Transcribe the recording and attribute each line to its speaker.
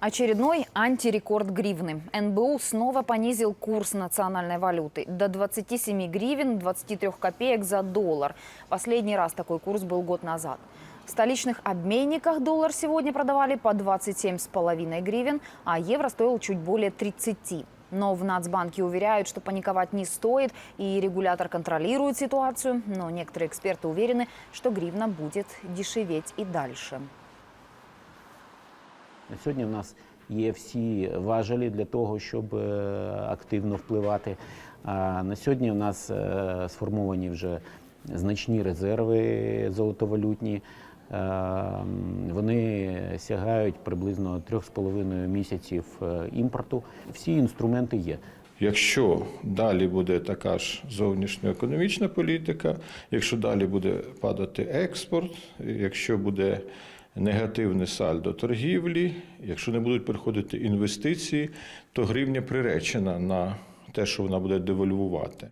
Speaker 1: Очередной антирекорд гривны. НБУ снова понизил курс национальной валюты до 27 гривен 23 копеек за доллар. Последний раз такой курс был год назад. В столичных обменниках доллар сегодня продавали по 27,5 гривен, а евро стоил чуть более 30. Но в Нацбанке уверяют, что паниковать не стоит, и регулятор контролирует ситуацию. Но некоторые эксперты уверены, что гривна будет дешеветь и дальше.
Speaker 2: На сьогодні в нас є всі важелі для того, щоб е, активно впливати. На сьогодні в нас е, сформовані вже значні резерви золотовалютні. Е, Вони сягають приблизно 3,5 місяців імпорту. Всі інструменти є.
Speaker 3: Якщо далі буде така ж зовнішньоекономічна політика, якщо далі буде падати експорт, якщо буде негативне сальдо торгівлі, якщо не будуть приходити інвестиції, то гривня приречена на те, що вона буде девальвувати.